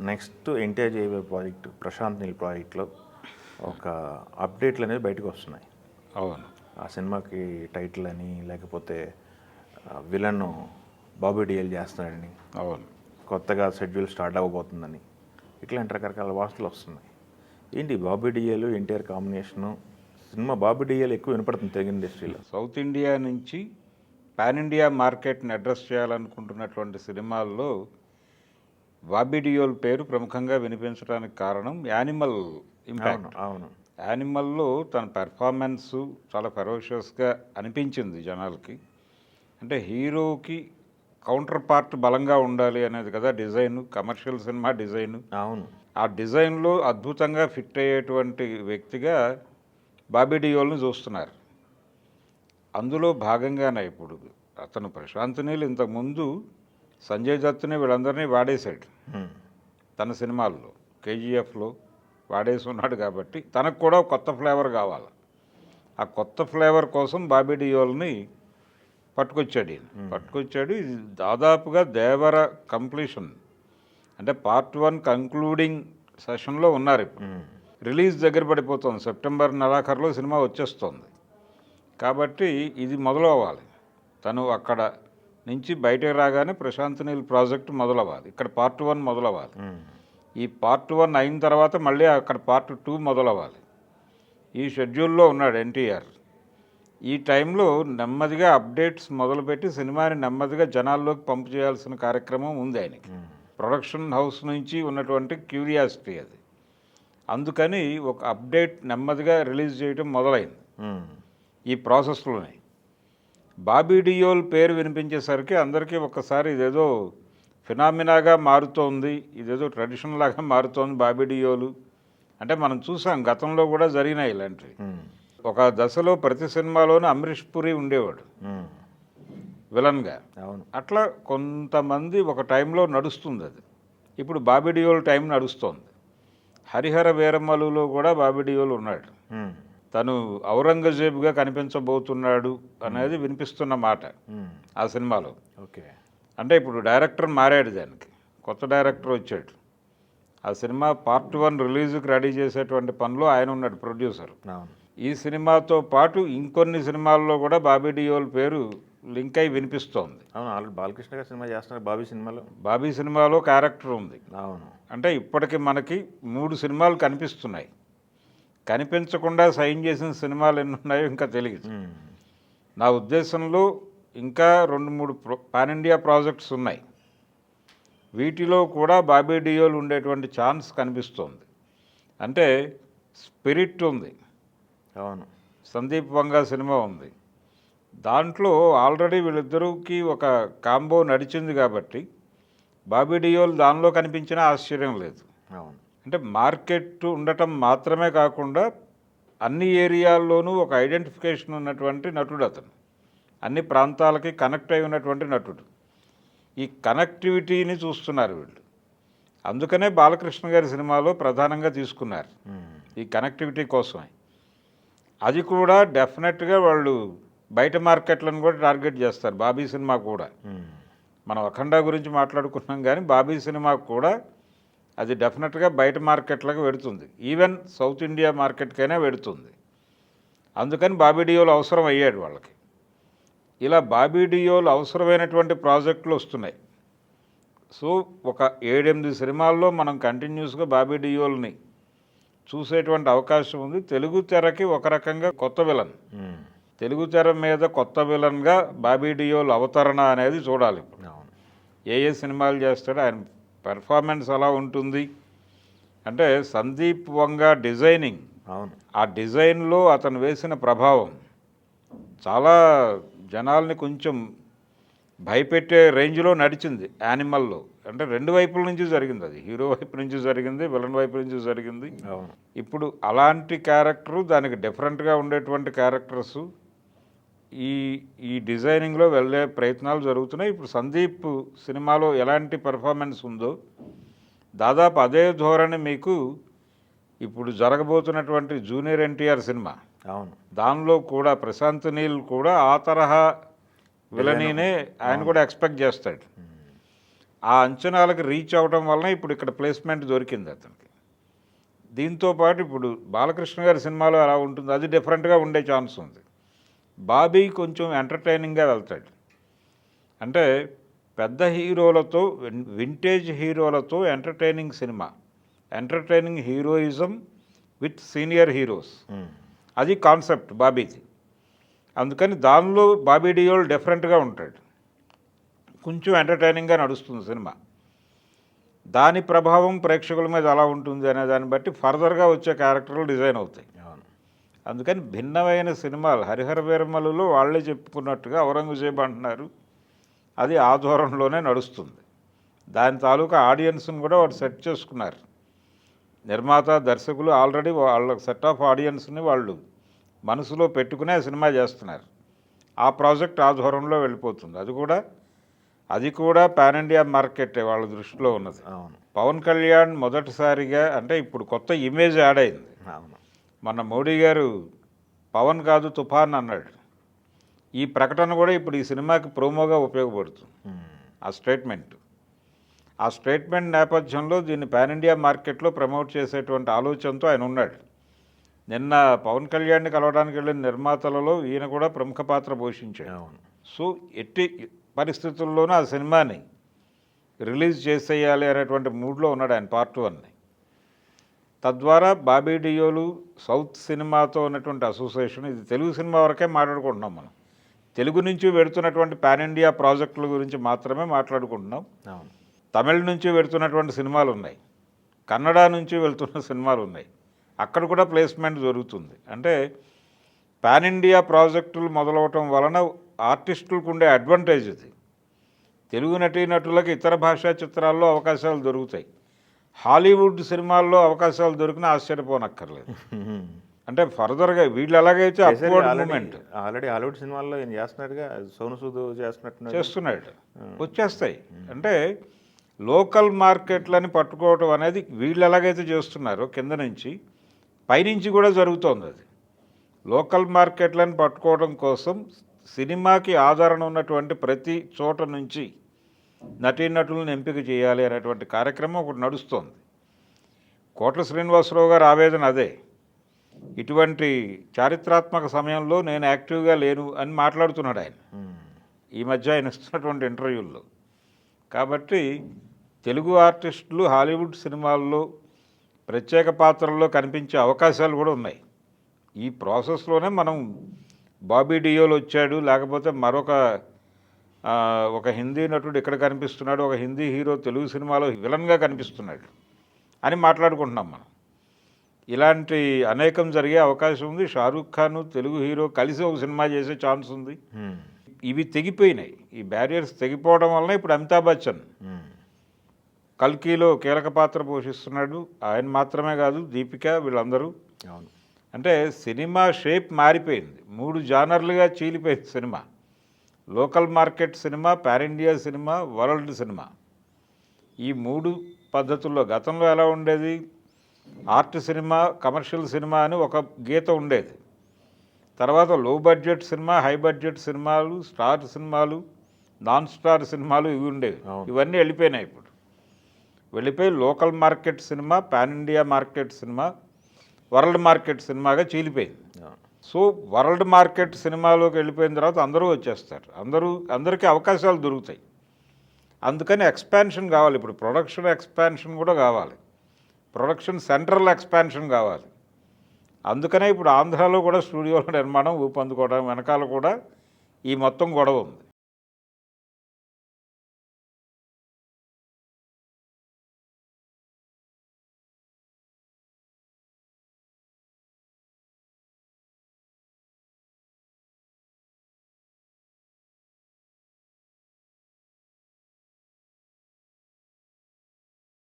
Next NTR చేయబోయే project Prashanth Neel ప్రాజెక్ట్లో ఒక అప్డేట్లు అనేది బయటకు వస్తున్నాయి. అవును. ఆ సినిమాకి టైటిల్ అని లేకపోతే విలన్ బాబీ డిఎల్ చేస్తున్నాడని అవును. కొత్తగా షెడ్యూల్ స్టార్ట్ అవ్వబోతుందని ఇట్లాంటి రకరకాల వార్తలు వస్తున్నాయి. ఏంటి Bobby DL NTR combination? Cinema Bobby DL ఎక్కువ వినపడుతుంది తెలుగు ఇండస్ట్రీలో. సౌత్ ఇండియా నుంచి పాన్ ఇండియా మార్కెట్ని అడ్రస్ చేయాలనుకుంటున్నటువంటి సినిమాల్లో బాబీ డియోల్ పేరు ప్రముఖంగా వినిపించడానికి కారణం యానిమల్ ఇంపాక్ట్ అవును. యానిమల్లో తన పెర్ఫార్మెన్స్ చాలా ఫెరోషియస్గా అనిపించింది జనాలకి. అంటే హీరోకి కౌంటర్ పార్ట్ బలంగా ఉండాలి అనేది కదా డిజైన్ కమర్షియల్ సినిమా డిజైన్. అవును. ఆ డిజైన్లో అద్భుతంగా ఫిట్ అయ్యేటువంటి వ్యక్తిగా బాబీ డియోల్ని చూస్తున్నారు. అందులో భాగంగానే ఇప్పుడు అతను ప్రశాంత్ నీల్ ఇంతకుముందు సంజయ్ దత్తుని వీళ్ళందరినీ వాడేశాడు. తన సినిమాల్లో కేజీఎఫ్లో వాడేసి ఉన్నాడు కాబట్టి తనకు కూడా కొత్త ఫ్లేవర్ కావాలి. ఆ కొత్త ఫ్లేవర్ కోసం బాబీ డియోల్ని పట్టుకొచ్చాడు ఈయన. పట్టుకొచ్చాడు. ఇది దాదాపుగా దేవర కంప్లీషన్. అంటే పార్ట్ వన్ కంక్లూడింగ్ సెషన్లో ఉన్నారు ఇప్పుడు. రిలీజ్ దగ్గర పడిపోతుంది. సెప్టెంబర్ నెలాఖరులో సినిమా వచ్చేస్తుంది. కాబట్టి ఇది మొదలు అవ్వాలి తను అక్కడ నుంచి బయటకు రాగానే ప్రశాంత్ నీల్ ప్రాజెక్ట్ మొదలవ్వాలి. ఇక్కడ పార్ట్ వన్ మొదలవ్వాలి. ఈ పార్ట్ వన్ అయిన తర్వాత మళ్ళీ అక్కడ పార్ట్ టూ మొదలవ్వాలి. ఈ షెడ్యూల్లో ఉన్నాడు ఎన్టీఆర్. ఈ టైంలో నెమ్మదిగా అప్డేట్స్ మొదలుపెట్టి సినిమాని నెమ్మదిగా జనాల్లోకి పంపు చేయాల్సిన కార్యక్రమం ఉంది ఆయనకి. ప్రొడక్షన్ హౌస్ నుంచి ఉన్నటువంటి క్యూరియాసిటీ అది. అందుకని ఒక అప్డేట్ నెమ్మదిగా రిలీజ్ చేయడం మొదలైంది. ఈ ప్రాసెస్లోనే. బాబీ డియోల్ పేరు వినిపించేసరికి అందరికీ ఒక్కసారి ఇదేదో ఫినామినాగా మారుతోంది ఇదేదో ట్రెడిషన్ లాగా మారుతోంది బాబీ డియోలు. అంటే మనం చూసాం గతంలో కూడా జరిగినాయి ఇలాంటివి. ఒక దశలో ప్రతి సినిమాలోనూ అమరీష్ పురి ఉండేవాడు. విలన్గా. అవును. అట్లా కొంతమంది ఒక టైంలో నడుస్తుంది అది. ఇప్పుడు బాబిడియోల్ టైం నడుస్తోంది. హరిహర వీరమ్మలులో కూడా బాబిడియోల్ ఉన్నాడు. తను ఔరంగజేబుగా కనిపించబోతున్నాడు అనేది వినిపిస్తున్న మాట హ్మ్. ఆ సినిమాలో. ఓకే. అంటే ఇప్పుడు డైరెక్టర్ మారాడు దానికి. కొత్త డైరెక్టర్ వచ్చాడు. ఆ సినిమా పార్ట్ వన్ రిలీజ్కి రెడీ చేసేటువంటి పనిలో ఆయన ఉన్నాడు ప్రొడ్యూసర్. ఈ సినిమాతో పాటు ఇంకొన్ని సినిమాల్లో కూడా బాబీ డియోల్ పేరు లింక్ అయి వినిపిస్తోంది. అవును ఆల్రెడీ బాలకృష్ణ గారు సినిమా చేస్తున్నారు బాబీ సినిమాలో. బాబీ సినిమాలో క్యారెక్టర్ ఉంది. అవును. అంటే ఇప్పటికి మనకి మూడు సినిమాలు కనిపిస్తున్నాయి. కనిపించకుండా సైన్ చేసిన సినిమాలు ఎన్ని ఉన్నాయో ఇంకా తెలియదు. నా ఉద్దేశంలో ఇంకా రెండు మూడు ప్రో పాన్ ఇండియా ప్రాజెక్ట్స్ ఉన్నాయి. వీటిలో కూడా బాబీ డియోల్ ఉండేటువంటి ఛాన్స్ కనిపిస్తోంది. అంటే స్పిరిట్ ఉంది. అవును. సందీప్ వంగ సినిమా ఉంది. దాంట్లో ఆల్రెడీ వీళ్ళిద్దరికి ఒక కాంబో నడిచింది కాబట్టి బాబీ డియోల్ దానిలో కనిపించినా ఆశ్చర్యం లేదు. అవును. అంటే మార్కెట్ ఉండటం మాత్రమే కాకుండా అన్ని ఏరియాల్లోనూ ఒక ఐడెంటిఫికేషన్ ఉన్నటువంటి నటుడు అతను. అన్ని ప్రాంతాలకి కనెక్ట్ అయి ఉన్నటువంటి నటుడు. ఈ కనెక్టివిటీని చూస్తున్నారు వీళ్ళు. అందుకనే బాలకృష్ణ గారి సినిమాలో ప్రధానంగా తీసుకున్నారు. ఈ కనెక్టివిటీ కోసమే. అది కూడా డెఫినెట్గా వాళ్ళు బయట మార్కెట్లను కూడా టార్గెట్ చేస్తారు. బాబీ సినిమా కూడా. మనం అఖండ గురించి మాట్లాడుకున్నాం కానీ బాబీ సినిమా కూడా అది డెఫినెట్గా బయట మార్కెట్లకు వెడుతుంది. ఈవెన్ సౌత్ ఇండియా మార్కెట్కైనా వెడుతుంది. అందుకని బాబీ డియోలు అవసరం అయ్యాడు వాళ్ళకి. ఇలా బాబీ డియోలు అవసరమైనటువంటి ప్రాజెక్టులు వస్తున్నాయి. సో ఒక ఏడెనిమిది సినిమాల్లో మనం కంటిన్యూస్గా బాబీ డియోల్ని చూసేటువంటి అవకాశం ఉంది. తెలుగు తెరకి ఒక రకంగా కొత్త విలన్. హ్మ్. తెలుగు తెర మీద కొత్త విలన్గా బాబీ డియోల్ అవతరణ అనేది చూడాలి ఏ ఏ సినిమాలు చేస్తాడో ఆయన పెర్ఫార్మెన్స్ ఎలా ఉంటుంది. అంటే సందీప్ వంగ డిజైనింగ్ అవును. ఆ డిజైన్లో అతను వేసిన ప్రభావం చాలా జనాల్ని కొంచెం భయపెట్టే రేంజ్లో నడిచింది యానిమల్లో అంటే రెండు వైపుల నుంచి జరిగింది అది. హీరో వైపు నుంచి జరిగింది విలన్ వైపు నుంచి జరిగింది. అవును. ఇప్పుడు అలాంటి క్యారెక్టరు దానికి డిఫరెంట్గా ఉండేటువంటి క్యారెక్టర్స్ ఈ ఈ డిజైనింగ్లో వెళ్ళే ప్రయత్నాలు జరుగుతున్నాయి. ఇప్పుడు సందీప్ సినిమాలో ఎలాంటి పెర్ఫార్మెన్స్ ఉందో దాదాపు అదే ధోరణి మీకు ఇప్పుడు జరగబోతున్నటువంటి జూనియర్ ఎన్టీఆర్ సినిమా. అవును. దానిలో కూడా ప్రశాంత్ నీల్ కూడా ఆ తరహా విలనీనే ఆయన కూడా ఎక్స్పెక్ట్ చేస్తాడు. ఆ అంచనాలకు రీచ్ అవ్వడం వలన ఇప్పుడు ఇక్కడ ప్లేస్మెంట్ దొరికింది అతనికి. దీంతో పాటు ఇప్పుడు బాలకృష్ణ గారి సినిమాలో ఎలా ఉంటుంది. అది డిఫరెంట్గా ఉండే ఛాన్స్ ఉంది. బాబీ కొంచెం ఎంటర్టైనింగ్గా వెళ్తాడు. అంటే పెద్ద హీరోలతో వింటేజ్ హీరోలతో entertaining cinema entertaining heroism with senior heroes. అది కాన్సెప్ట్ బాబీది. అందుకని దానిలో బాబీ డియోల్ డిఫరెంట్గా ఉంటాడు. కొంచెం ఎంటర్టైనింగ్గా నడుస్తుంది సినిమా. దాని ప్రభావం ప్రేక్షకుల మీద ఎలా ఉంటుంది అనే దాన్ని బట్టి ఫర్దర్గా వచ్చే క్యారెక్టర్లు డిజైన్ అవుతాయి. అందుకని భిన్నమైన సినిమాలు హరిహర వీరమలలో వాళ్ళే చెప్పుకున్నట్టుగా ఔరంగజేబు అంటున్నారు. అది ఆ ధోరణిలోనే నడుస్తుంది. దాని తాలూకా ఆడియన్స్ని కూడా వాడు సెట్ చేసుకున్నారు. నిర్మాత దర్శకులు ఆల్రెడీ వాళ్ళ సెట్ ఆఫ్ ఆడియన్స్ని వాళ్ళు మనసులో పెట్టుకునే సినిమా చేస్తున్నారు. ఆ ప్రాజెక్ట్ ఆ ధోరణిలో వెళ్ళిపోతుంది. అది కూడా అది కూడా పాన్ ఇండియా మార్కెట్ వాళ్ళ దృష్టిలో ఉన్నది. అవును. పవన్ కళ్యాణ్ మొదటిసారిగా అంటే ఇప్పుడు కొత్త ఇమేజ్ యాడ్ అయింది. అవును. మన మోడీ గారు పవన్ కాదు తుఫాన్ అన్నాడు. ఈ ప్రకటన కూడా ఇప్పుడు ఈ సినిమాకి ప్రోమోగా ఉపయోగపడుతుంది. ఉమ్. ఆ స్టేట్మెంట్. ఆ స్టేట్మెంట్ నేపథ్యంలో దీన్ని పాన్ ఇండియా మార్కెట్లో ప్రమోట్ చేసేటువంటి ఆలోచనతో ఆయన ఉన్నాడు. నిన్న పవన్ కళ్యాణ్ని కలవడానికి వెళ్ళిన నిర్మాతలలో ఈయన కూడా ప్రముఖ పాత్ర పోషించాడు. సో ఎట్టి పరిస్థితుల్లోనూ ఆ సినిమాని రిలీజ్ చేసేయాలి అనేటువంటి మూడ్లో ఉన్నాడు ఆయన పార్ట్ వన్ని. తద్వారా బాబీ డియోలు సౌత్ సినిమాతో ఉన్నటువంటి అసోసియేషన్ ఇది తెలుగు సినిమా వరకే మాట్లాడుకుంటున్నాం మనం. తెలుగు నుంచి వెడుతున్నటువంటి పాన్ ఇండియా ప్రాజెక్టుల గురించి మాత్రమే మాట్లాడుకుంటున్నాం. తమిళ నుంచి వెళుతున్నటువంటి సినిమాలు ఉన్నాయి. కన్నడ నుంచి వెళ్తున్న సినిమాలు ఉన్నాయి. అక్కడ కూడా ప్లేస్మెంట్ జరుగుతుంది. అంటే పాన్ ఇండియా ప్రాజెక్టులు మొదలవటం వలన ఆర్టిస్టులకు ఉండే అడ్వాంటేజ్ ఇది. తెలుగు నటీనటులకు ఇతర భాషా చిత్రాల్లో అవకాశాలు దొరుకుతాయి. హాలీవుడ్ సినిమాల్లో అవకాశాలు దొరికినా ఆశ్చర్యపోనక్కర్లేదు. అంటే ఫర్దర్గా వీళ్ళు ఎలాగైతే మూమెంట్ ఆల్రెడీ హాలీవుడ్ సినిమాల్లో ఈయన చేస్తున్నాడుగా సోను సూద్ చేస్తున్నట్టు చేస్తున్నాడు. వచ్చేస్తాయి. అంటే లోకల్ మార్కెట్లని పట్టుకోవటం అనేది వీళ్ళు ఎలాగైతే చేస్తున్నారో కింద నుంచి పైనుంచి కూడా జరుగుతోంది అది. లోకల్ మార్కెట్లను పట్టుకోవడం కోసం సినిమాకి ఆదరణ ఉన్నటువంటి ప్రతి చోట నుంచి నటీనటులను ఎంపిక చేయాలి అనేటువంటి కార్యక్రమం ఒకటి నడుస్తోంది. కోట్ల శ్రీనివాసరావు గారు ఆవేదన అదే. ఇటువంటి చారిత్రాత్మక సమయంలో నేను యాక్టివ్గా లేను అని మాట్లాడుతున్నాడు ఆయన. ఈ మధ్య ఆయన ఇస్తున్నటువంటి ఇంటర్వ్యూల్లో. కాబట్టి తెలుగు ఆర్టిస్టులు హాలీవుడ్ సినిమాల్లో ప్రత్యేక పాత్రల్లో కనిపించే అవకాశాలు కూడా ఉన్నాయి. ఈ ప్రాసెస్లోనే మనం బాబీ డియోలు వచ్చాడు లేకపోతే మరొక ఒక హిందీ నటుడు ఇక్కడ కనిపిస్తున్నాడు ఒక హిందీ హీరో తెలుగు సినిమాలో విలన్గా కనిపిస్తున్నాడు అని మాట్లాడుకుంటున్నాం మనం. ఇలాంటి అనేకం జరిగే అవకాశం ఉంది. షారూఖ్ ఖాన్ తెలుగు హీరో కలిసి ఒక సినిమా చేసే ఛాన్స్ ఉంది. ఇవి తెగిపోయినాయి. ఈ బ్యారియర్స్ తెగిపోవడం వలన ఇప్పుడు అమితాబ్ బచ్చన్. కల్కీలో కీలక పాత్ర పోషిస్తున్నాడు. ఆయన మాత్రమే కాదు దీపిక వీళ్ళందరూ. అంటే సినిమా షేప్ మారిపోయింది. మూడు జానర్లుగా చీలిపోయింది cinema. Local market cinema pan India cinema world cinema. ఈ మూడు పద్ధతుల్లో గతంలో ఎలా ఉండేది? ఆర్ట్ సినిమా కమర్షియల్ సినిమా అని ఒక గీత ఉండేది. తర్వాత low budget cinema high budget సినిమాలు స్టార్ సినిమాలు నాన్ స్టార్ సినిమాలు ఇవి ఉండేవి. ఇవన్నీ వెళ్ళిపోయినాయి ఇప్పుడు. వెళ్ళిపోయి local market cinema pan India market cinema world market సినిమాగా చీలిపోయింది. సో వరల్డ్ మార్కెట్ సినిమాలోకి వెళ్ళిపోయిన తర్వాత అందరూ వచ్చేస్తారు. అందరూ అందరికీ అవకాశాలు దొరుకుతాయి. అందుకని ఎక్స్పాన్షన్ కావాలి. ఇప్పుడు ప్రొడక్షన్ ఎక్స్పాన్షన్ కూడా కావాలి. ప్రొడక్షన్ సెంట్రల్ ఎక్స్పాన్షన్ కావాలి. అందుకనే ఇప్పుడు ఆంధ్రాలో కూడా స్టూడియోల నిర్మాణం ఊపందుకోవడం వెనకాల కూడా ఈ మొత్తం గొడవ ఉంది.